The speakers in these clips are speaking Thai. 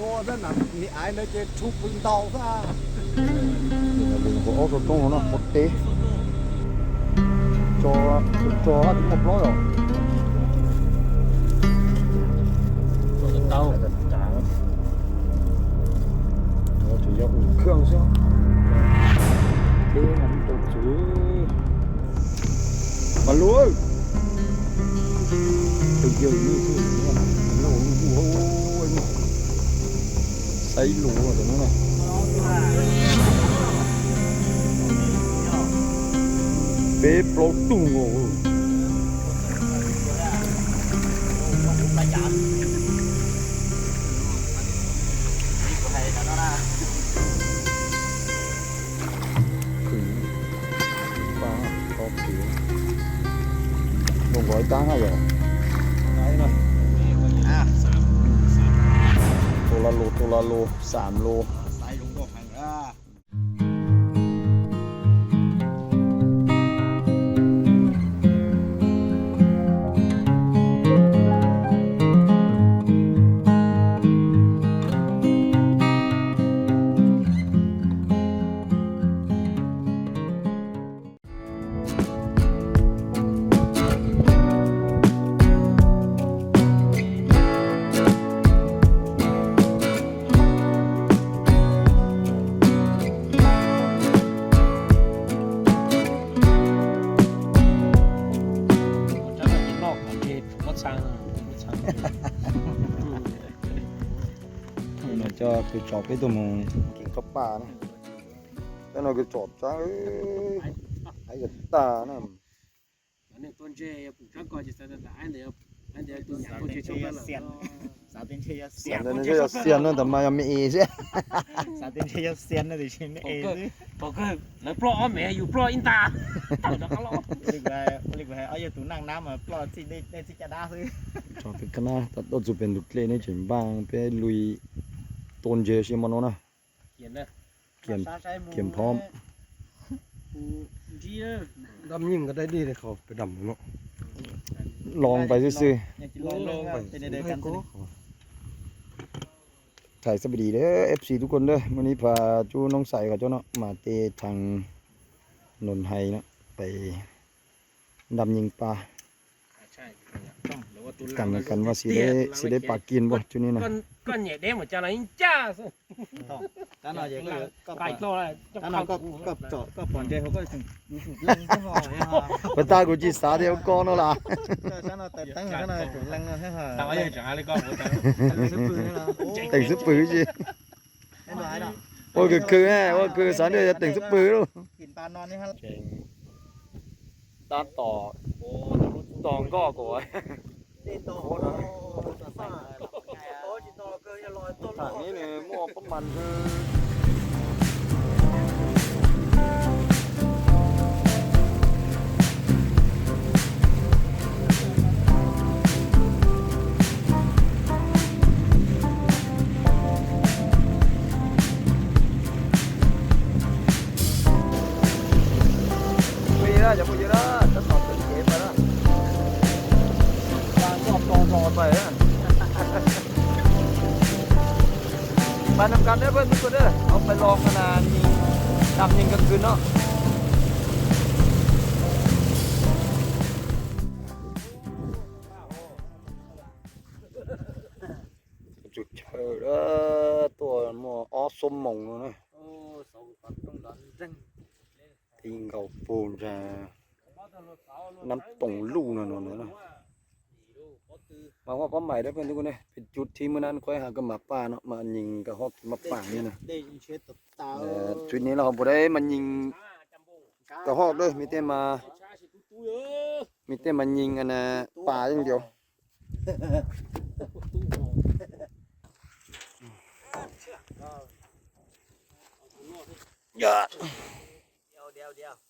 多着呢，你挨那些出不到噻。我我说中了呢，我得，抓抓他怎么不了？抓得到。我只要五克上，这我们都吃，不落。都叫你做什么？那我们不好。sấy lúa ở đúng này bé lỗ tung ngồi không có lỡ những video hấp dẫn รูตัวละรูสามรู이붕어창붕어창เราจะไปจอบไปตัวมึงกินกับป่านะแล้วเราก็จอบจ้าเอ้ยไอ้กับตานะอนนียต้นเจปุ่บข้างก่อนจะสดาร์ทอเดียวอันเดียวตัวใหญ่ตัวเจชอบไปแล้วสาตินเชียสเสียนนั่นเชยสียนน่นทำไมยังไม่เอซี่สาตินเชียสเซียนนั่นดิฉันไม่เอซี่บอเคแล้วปล่อยแม่อยู่ปล่อยอินตาตล้ก็ล้อเล็กไปล็กไปเอาอย่าตุ้นั่งน้ำมาปล่อยที่ได้ได้ที่จะได้ซื้อชอบพปกันะตัดตัวจุดเป็นดุกเล่นในฉิมบางเป็นลุยต้นเจยชิมันโนนะเขียนนะเขียนเขียนพร้อมดีเออดำยิ่งก็ได้ดีเลยเขาไปดำเนาะลองไปซื้อลองไปในเกันไถ่สบดีเด้อเอฟซีทุกคนเด้อวันนี้พาจูน้องใส่กับเจ้าเนาะมาเตะทางนนไฮเนาะไป ดำยิงปลากันกันว่าสิได้สิได้ปากกินบ่จุนี้นะก้อนใหญ่เด้หมดจ้า à anh cha sao ตาหน่อยอย่างก็ก็ปต่อเลย i t ตาน่อยก็ก็จอดก็ปล่อนเจเยาก็ถึงมีสุดเลื่องก็หอไอ้ห่อปตากูจีสาเดียวก่อนเอาะล่ะตาหน่อยแต่ตั้งตาหนอยถึงแ้งเนาะให้ห่อตั้ง o หน่อย ấy chẳng ai lấy อะไนให้เราโอ้แต่งซุดปื้อจิไอ้หน่อเาะโอ้ยก็คือแฮะวอาคือสารเดียวจะแต่งสุดปื้อลูกกินปลานอนนี่ฮะตาต่อโอ้ตองก็โกยต่อโคตรต่โอ้ตเนะลอยตนงนี้เนี่ยมั่วปมมันคือ cầu phồn ra nắm tổng lù nó nó nó mà hoa có mày đấy bên tôi này phải chút thì mới ăn quay hàng cái mà pa nó mà nhìn cái hoa mà phẳng như này chuyện này là hôm bữa đấy mà nhìn cái hoa đôi mấy tên mà mấy tên mà nhìn anh pa chẳng điều Yeah. เดี๋ยวเดี๋ยวเดี๋ยว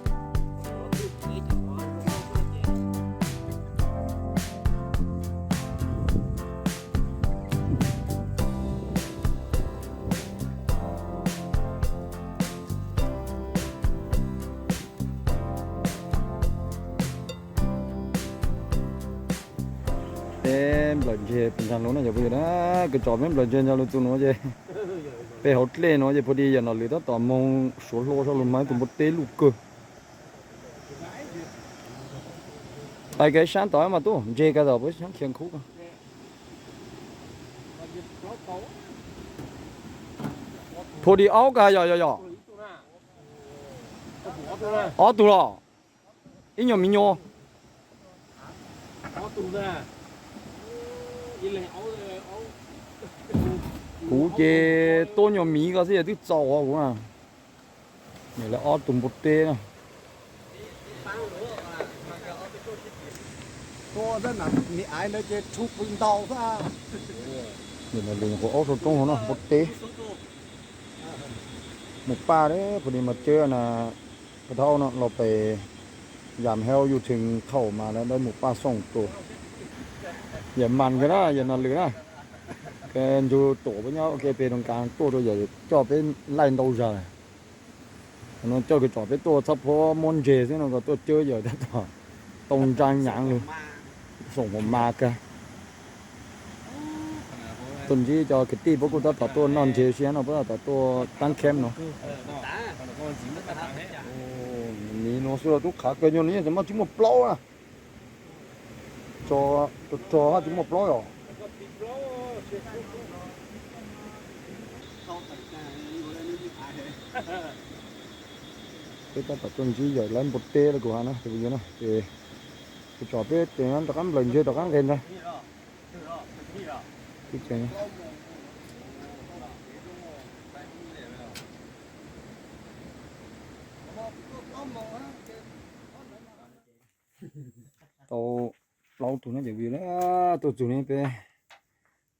belanja pencang luna jauh na kecap main belanja jauh tu no je pe hotel no je podi yang nalu tu tamong solo solo mai tu botel luka ai cái sáng tối mà tu je cái đó với sáng kiêng khúc podi áo cái yo yo yo áo tu lo ini nyo minyo áo tu ra กูเจต้นยอมมีก็เสียที่เจ้าอ่ะกูอ่ะเนี่ยแล้วออตุ่มบุตเต้นะก็นั้นน่ะมีไอ้เลยเจทุบพึ่นดาวซะเนี่ยมันเรื่องของออตุ่มตรงของเนาะบุตเต้หมกป่าเนี่ยพอดีมาเจอนะกระเท่าเนาะเราไปยามเฮวอยู่ถึงเข้ามาแล้วได้หมูป่าส่งตัวอย่ามันก็ได้อย่านอนเหลือนะแกดูโตไปเนาะแกเป็นตรงกลางตัวตัวใหญ่จ่อเป็นไล่ตัวใหญ่ nó cho cái trò cái tổ sắp phố môn chế thế nó có tổ chơi giờ đó trò tông trang nhãn luôn sổng một ma cơ tuần chỉ cho cái tí bố cô tổ non chế xe nó bố ta tổ tăng kém nó ní nó xưa lúc khá cơ nhau ní mà chỉ một plau à 저, 저, 저 một 뭐 rồi cái ta tập trung chỉ giải lên một tê là của hắn á, thì bây giờ nó, thì cái trò biết thì hắn tập ăn lần chơi tập ăn lên đây cái chuyện. Tàu ลาตัวนี้เดี๋ยวนะตัวตัวนี้ไป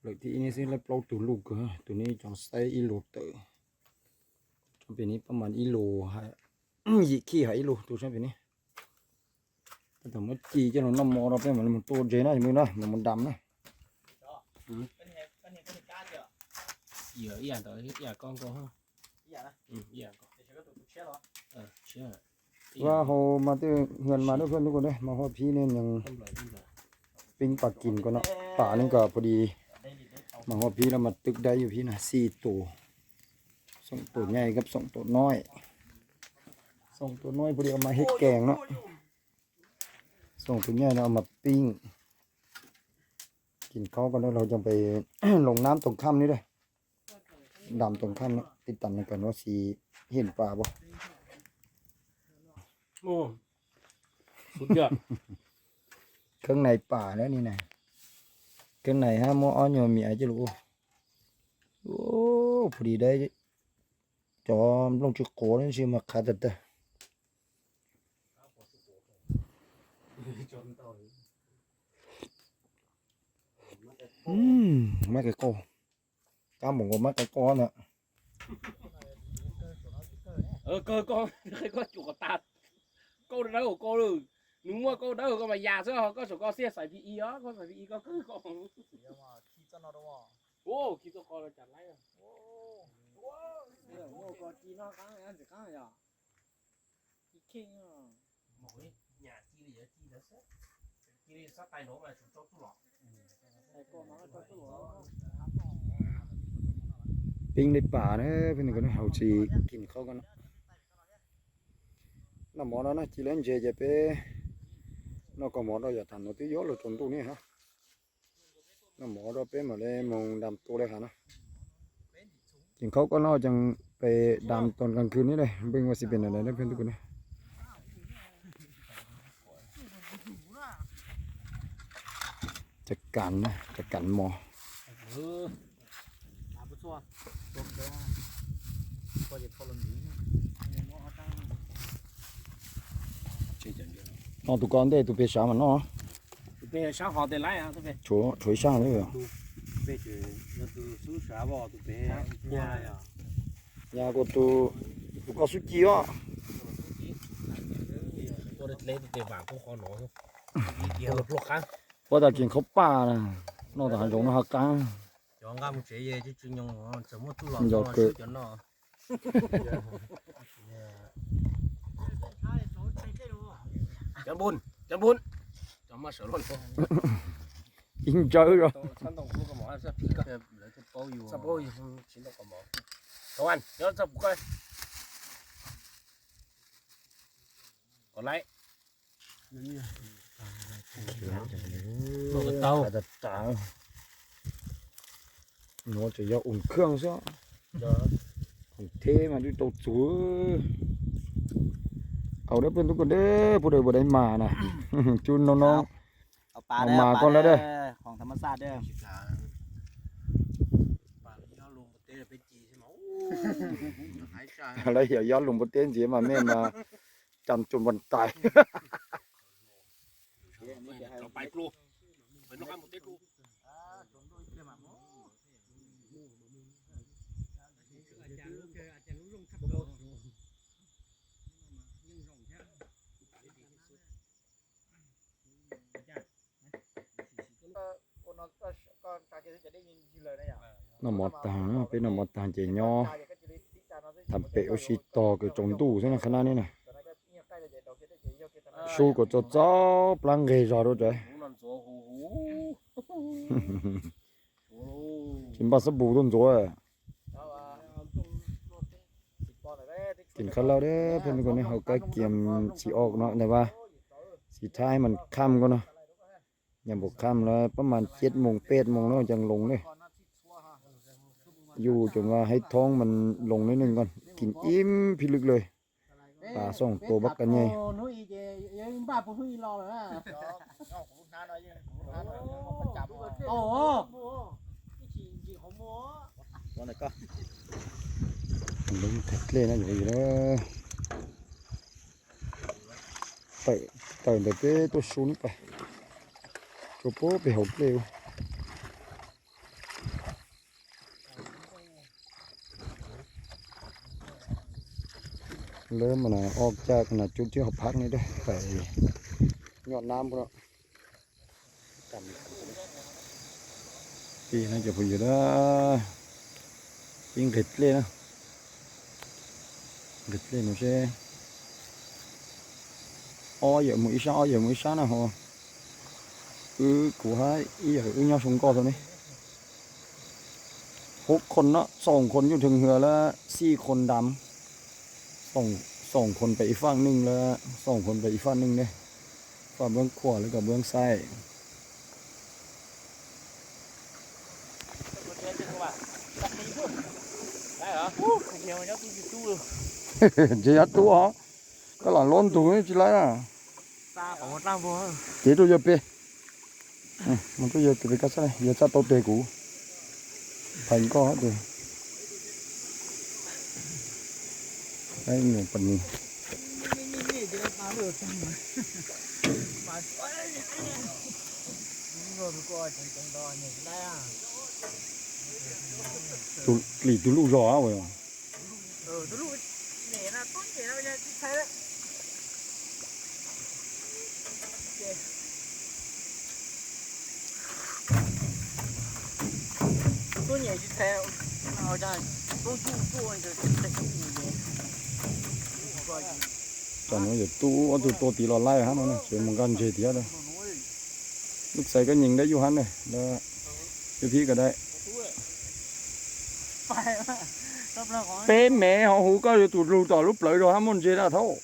เลยที่นี่สิเล้วปลาตัวลูกเตัวนี้จังไซอีโลเตอร์ช่วงปีนี้ประมาณอีโลฮะยี่ขี้หายอีโลตัวช่วงปีนี้แต่เมื่อจีเจ้าหน้ำมอเราเป็นเหมือนมันโตเจน่าอย่างนี้นะมันดำนะเยอะอย่างต่ออย่างกองก็ฮะอย่างนะอ่างว่าโหมาตืันเงินมาทุกคนทุกคนเลยมาหัวพี่เนี่ยยังปิ้งปลากินก็เนาะป่านึงก็พอดี มาหัวพี่เรามาตึกได้อยู่พี่นะสี่ตัวส่งตัวใหญ่กับส่งตัวน้อยส่งตัวน้อยพอดีเอามาเฮ็ดแกงเนาะส่งตัวใหญ่เนาเอามาปิ้ง กินข้าวกันแล้วเราจะไปลงน้ำตรงคาำนี่เลยดำตรงค้ำเนาะติดตามกันว่าสีเห็นปลาบ่โอ้สุดยอดเคร่งในป่าแล้วนี่ไงเคร่งในฮะโมอ้อนโยมีอะไรจะรู้ โอ้พอดีได้ จอมลงจุกโกนี่ชิมาคาดตะอืมไม่ไก่โก้ก้ามหมูไม่ไก่โก้น่ะ เออก็ก็ก็จุกตัดก็แล้วก็เลย누워거 đ â าก็ mà già sao có số có xe xài PE đó có x à ี PE có cứ có เดี๋ยวมาขี้ต้นเอาด้วยว่า ô อ í cho con là chặt lấy r ่ i โอ้โหโอ้ก็จีนอกกลางยอันจิกลางเย่าอีกิงอ่ะ mỗi ย h à chi là giờ chi đó s ะ chi đi sát tay nổ น à chúng ต h o ห ô อ l ไอ้ก็มันก็ต๊วตัวปิงในป่าเนี่ยเป็นคนเฮาจีกินข้าวกันนะน้ำหมอแล้วนะจีเล่นเจเจเป้นก็หมอเราอยากทำโนติเยอะเลยจนตัวนี้ฮะนกหมอเราเป็นมาเลยมองดำตัวเลยฮะนะจริงเขาก็น่าจะไปดำตอนกลางคืนนี้เลยเบ่งว่าสิเป็นอะไรนะเพื่อนทุกคนนะจะกันนะจะกันหมอ nó tụi con đây tụi bé sáng mà nó tụi bé sao họ để lại à tụi bé chỗ chỗ sáng đấy tụi bé chứ nó tụi số sao bỏ tụi bé nhà à nhà của tụi tụi con suy chi á tôi lấy tiền vàng của con nó đi lục lục khác có ta chuyện khóc ba nè nó ta dùng nó hạt cá chọn cá một chế chứ chuyên dùng nó sớm một tu lò cho nó จันบุญจันบุญจะมาสอนคนอินจอยรอฉันต้องพูดกับหมอสักพี่ก็จะโปอยู่สับโปอยู่ฉันต้องกับหมอตะวันเดี๋ยวสับก่อนกดไลค์โลกเตาเตาหนูจะยกอุ่นเครื่องซะของเทมันดูโตจุ๊เขาได้เป็นทุกคนเด้อผู้ใดบ่ได้มานะจุนน้องๆเอาปลาเอมาก่อนแล้วเด้อของธรรมชาติเด้อแล้วะเไหอยี่ยวย้อนหลวงบ่เต้นเสียมาแม่มาจำจนวันตายไปกลัวไปนอกนหมดเต้กลัว nó một tàng bên nó một tàng chỉ nho thằng bé ô xì to cái trồng đủ thế là khả năng này này su của cho cho plan ghê rồi đó trời chỉ bắt sắp bù luôn rồi tiền khá lâu đấy, phần còn này học cái kiếm chỉ ốc nó này ba chỉ thay mình cam con nó ยังบุกค่ำแล้ว ประมาณเจ็ดโมงเป็ดโมงแล้วจังลงเลยอยู่จนว่าให้ท้องมันลงนิดนึงก่อน กินอิ่มพิลึกเลยปลาส่งตัวบักกันไงโอ้โหัวอันไหนก็ลุงทักเล่นนะอยู่เลยไปไปเด็กตัวชุนไป cô bị ಕಪೋಪಿ ಹೊಪ್ಪಲೇವು lớn mà là ok chắc là chút chưa học hát này đấy phải nhọn nam của nó thì nó chụp gì đó in gịch lên á gịch lên nó sẽ o giờ mũi sao giờ mũi sao nào hồ อีกูให้อีอย่างอีน้อยชงก็ตนี้หกคนเนาะสองคนอยู่ถึงเหือแล้วสี่คนดำส่งส่งคนไปอีฟั่งหนึ่งแล้วส่งคนไปอีฟั่งหนึ่งเนี่ยฝั่งเบื้องขวาแล้วกับเบื้องซ้ายเจะยตัวเหรอก็หลานล้นถุงนี่จีไรอ่ะตาของตา้บัวเจ๊ตัวจะไป 응, 먼저 여기 들어가서 여자 또 되고 반거 돼. 아이 뭐 빨리. 둘이 둘로 좋아 왜요? 어 둘로 내나 돈 내나 그냥 잘 con nhảy theo, nào rồi. 多年去开，好像都住住就才十五年。cho nó giờ tu ở chỗ tô tí lò lai hắn nó chuyện mong gan chơi tía đó lúc xảy cái nhìn đấy du hắn này đó cái phí cả đấy bé mẹ họ hú có tụt lù tỏ lúc lợi rồi hắn muốn chơi là thâu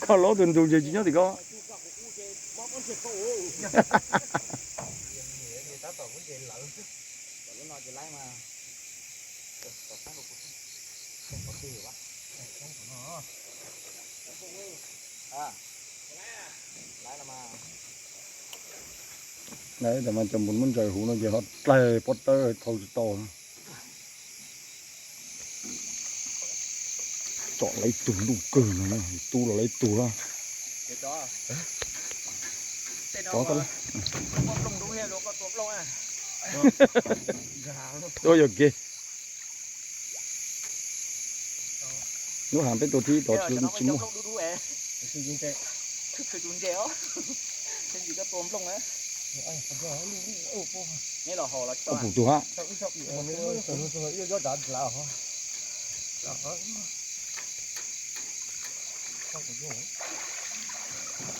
có lỗ tuần tuần chơi chỉ nhớ thì có Ha ha ha. นอนจะไล่มาตกตตั้งตกตกตกควะนาะตกเลยอ่ะไล่ล่มาไหนแต่มันจะมุนมันใจหูนะเจอาเต่ปอตเตอร์ทอลตอมจาะไ่ต่มดูกเกินนะตู้ราไรตัวจอตัวกันลงดูเฮียก็ตัวลงอ่ะตัวอยู่กี่นูหามเป็นตัวที่ตัวชิ้นชิ้นมั้งชิ้นชิ้นเจ๊คือจุนเจ๊อ๋อเป็นอยู่กับตัวมันลงนะนี่หล่อหอละจ้าโอ้โหตัวฮะยอดดันแล้วฮ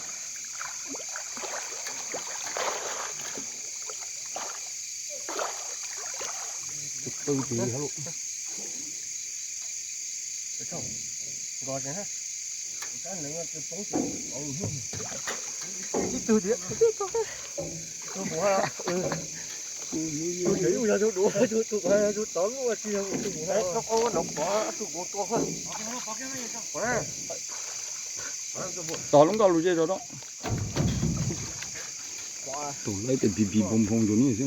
ะจุดตื้อีครับลูกไปเชอบกอดนะฮะ่ันหนึ่งก็จะต้องเอาหุ่นนี่ตัวเดียวตัวหัวเออตัวเดอย่วตัวดูตัวตัวตัวตองว่าที่เราตัวหัวตัวโอ้หนกหัวตัวหัวตัวหัวต่อลงต่อรู้ใจ้าวเนาะตัวไล่เป็นพีพีพงพงตัวนี้สิ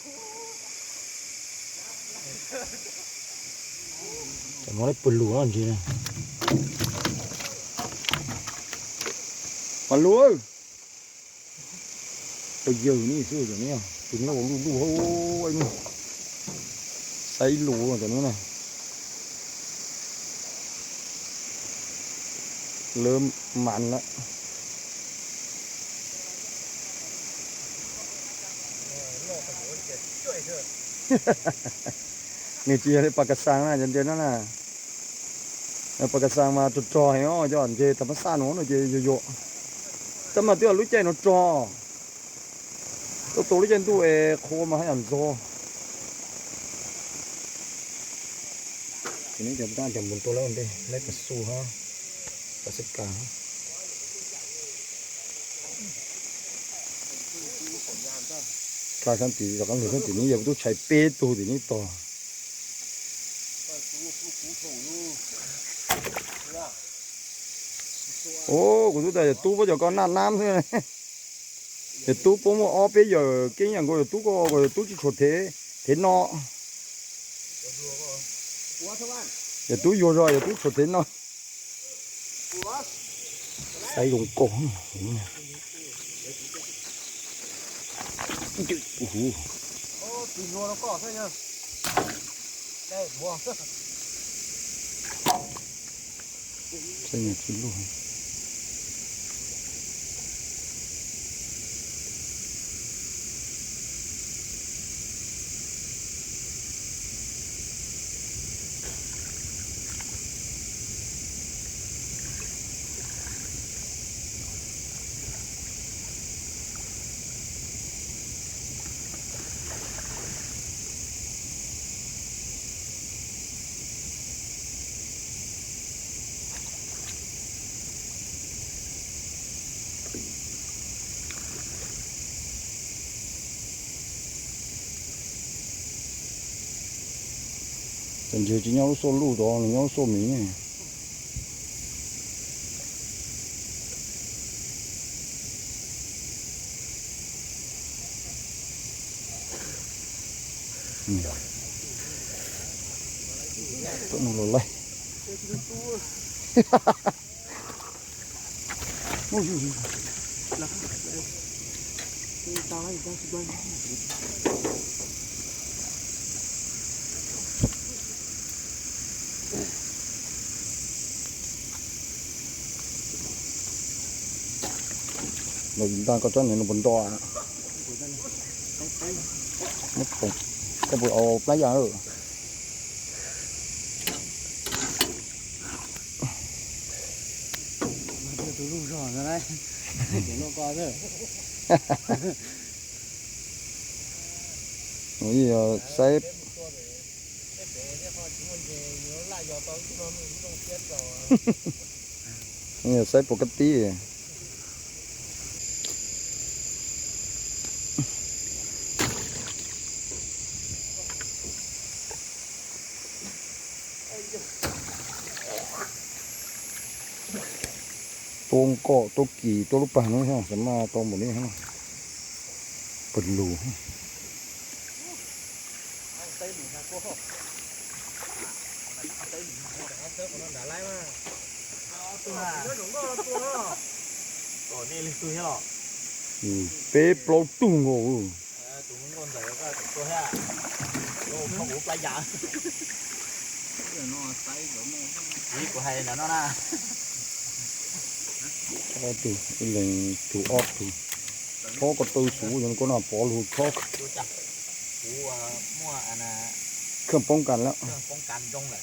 แต่มันได้ปลูกแล้วจริงนะปลูกไปเยอะนี่ซื้อตัวนี้ถึงแล้วผมดูดูโอ้ยนี่ใส่หลูตัวนี้นะเริ่มมันละวฮ่านี่เจียปากกรสังนะจันเจนั่นน่ะปากกรสังมาจุดจอเหรอ้อย้อนเจธรรมชาติหนูเจียโยโย่ๆจะมาเตี้ยรู้ใจหนูจอตัวตัวรู้ใจตัวเอโคมาให้อันโซทีนี้จะต้องจับบุนตัวแล้วมันดิเล็กกระสู้ฮะกระสิกกาฮะข้าันติเราก็หลึ่งันตินี้อย่าไปต้อใช้เป็ดตัวตีนี้ต่อ ô của tôi đây tôi bây giờ con nát nam thế này giờ tu bố mà ó bây giờ cái nhà ngồi tu có rồi tu chỉ chuột thế thế nọ giờ tu vô rồi giờ tu chuột thế nọ xây cũng cổ Ủa, tùy nó nó cỏ thôi nhá Đây, buồn Це не, це 反正今天要走路多，你要说明呢。嗯。不能回来。哈哈哈。没事。là chúng ta có cho nên nó bún to à nó cùng cái bụi ô lá giá rồi tôi rủ rõ ra đây để nó qua rồi nói gì à, sếp Ini saya pokati ya. ตังมก็ตัวกี่ตัวลูกปางนสมมาตอมหมดนี้ฮะเปิดรูเป๊ะปลอกตุ้งโง่นี่กูให้นะน้อนะ có từ lần thủ ốc thì khó có tôi sú rồi có nào bỏ lụt khó có không bóng cằn lắm bóng cằn trong này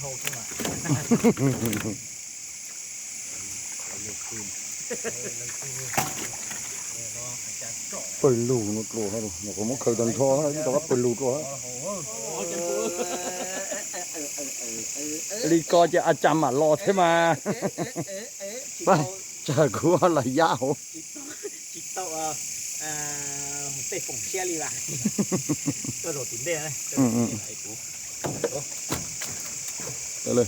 โทษขึ้นมาเลิกคืนเลิกคืนปลูนุ n u t ฮะ ha tu n เคยดันท a อ d ะ n t ่ o ha tu tak perlu ลีกอจะอาจำอ่ะรอใช่ไหมไปจะกูอะไรยาวจิตโตเอ่อเตะฝงเชียรีว่ะก็โดดถึงได้นะอก็เลย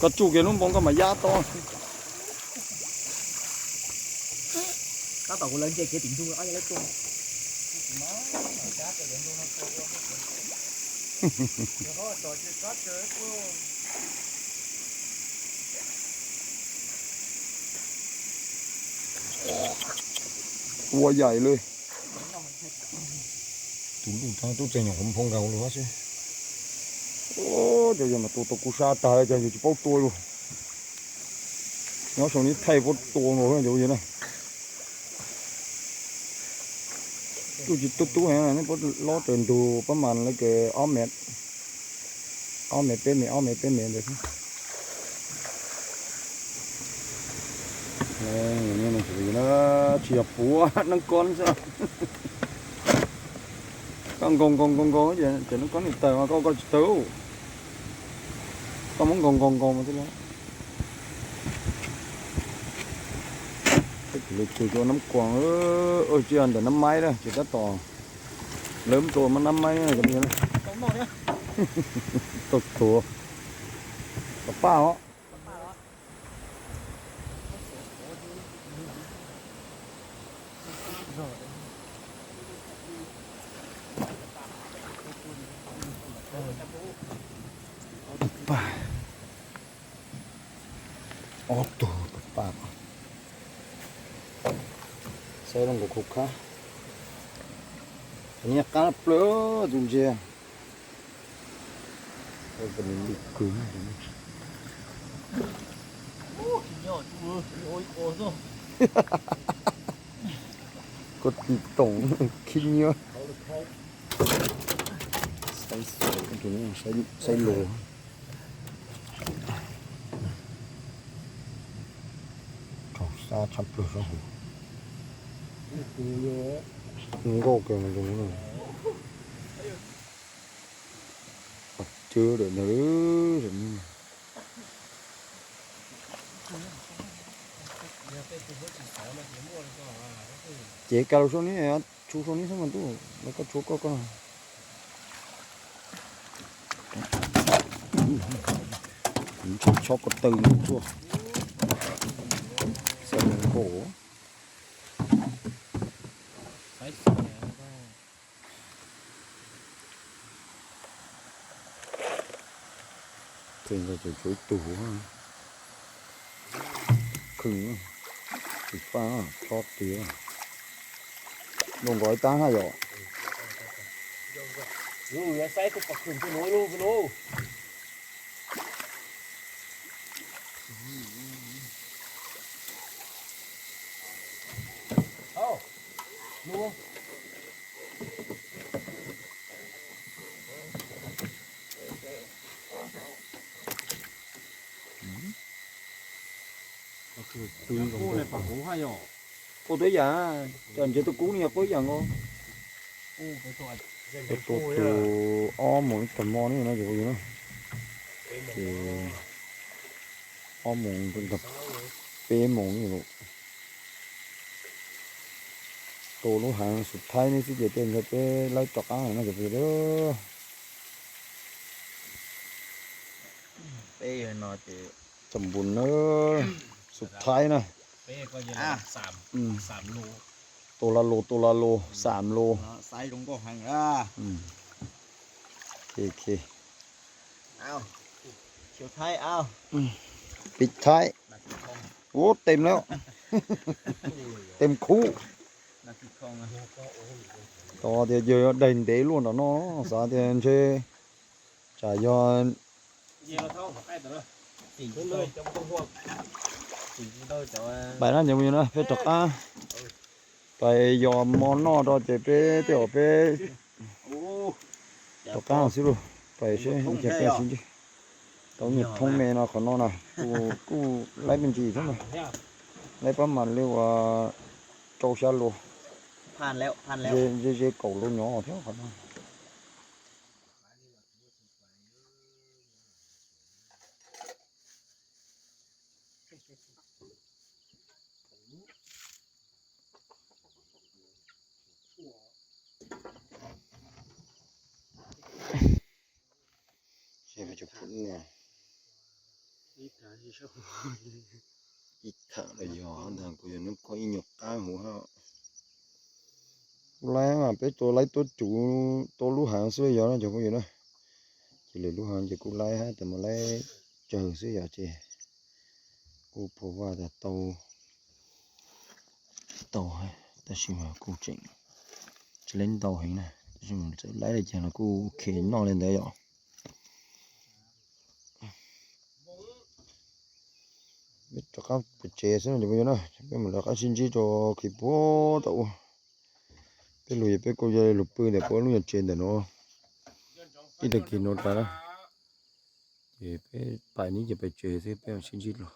ก็จุกเย็นนุ่มบงก็มายาต้อ cậu lớn chơi kia tính thu nó lấy cô Ua dày luôn Tụi tao tụi tao nhỏ không phong gầu luôn chứ Ô, trời ơi mà tụi tao cú xa tài trời ơi chỉ bao tôi luôn Nó xong đi thay vô tuồng rồi như vậy này tôi chỉ tút tút hả nó có lót trần tù bấm màn lấy cái óm mệt óm mệt tên mệt óm mệt tên mệt được đây như này chỉ nó chỉ hợp phú con sao con con con con con chứ chỉ nó con thì tờ mà con con tấu con muốn con con con mà thế đó ลยือตัวน้ำกวางเออเออเจียนแต่น้ำไม้นะจิตตนต่อเลิ่มตัวมันน้ำไม้อะไแบบนี้นะตกตัวตกป้าอหรอ 고카 아니야 까나뿌려 둘째 그 꽃똥 킹요 사이즈 사이즈 사이로 저 싸참 플러스 이게 무겁게 하는구나 저래 너를 chế cao số này chú số này sao mà tu nó có chú có con chọc chọc có từ nữa chua xem cổ เราจะช่วยตัวคือติดฟ้าชอบเตี๋ยลงร้อยตาให้หรอลูกอย่าใส่ตุ๊กตาขึ้นไปโน่นไปโน่ cô tới giờ cho anh tôi cứu nha cô giờ ngô tôi tôi tôi o một tầm mòn này nó rồi nữa thì ôm một tôi tập p mùng rồi vậy tôi hàng sụt thay nên để tiền cho p lấy tóc áo nó rồi đó p rồi nó thì tầm buồn nữa sụt thay này เป้ก็เยอะสามมสามโลตัวละโลตัวละโลสามโลไซส์ลงก็หังอ่ะอโอเค เอาเขียวไทย เอาปิดท้ายโอ้เต็มแล้ว เต็มคู่ต่อเดี๋ยวเยอะเดินเดยวล้วนอ่ะเนาะสาเดียนเชจ่ายยอนเยเท่าใก้ตัวลยสี่เลยจะไม่ต้องห่วงไปนั่นยังมีนะเพชรตกอ่ะไปยอมมอนนอดเจเปเตียวเปตกอ่ะสิลูกไปเช่เจ็บแกนสิต้องหยุดทุ่งเมนอขอนอนะกูกูไล่เป็นจีทั้งหมดไล่ประมาณเรียกว่าโจชาลูผ่านแล้วผ่านแล้วเจเจเก่าลูกน้อเท่าขอนอ nè ít thở là gì họ thằng của nó có ý nhục cái hủ họ lấy mà bé tôi lấy tôi chủ tôi lú hàng xưa giờ nó chẳng có gì nữa chỉ lấy lú hàng chỉ cũng lấy hết thì mà lấy chờ xưa giờ chị cô phụ vào là tàu tàu hay ta xin mà cô chỉnh chỉ lên tàu hình này chúng lấy lại chẳng là cô khiến nó lên đấy rồi Mittaka pucceesena li vogliono, abbiamo la casa in giro che vuota. Per lui è per cogliere lo pene, poi lui accende no. E da chi non farà? E per paniglia per cese, per un cingillo.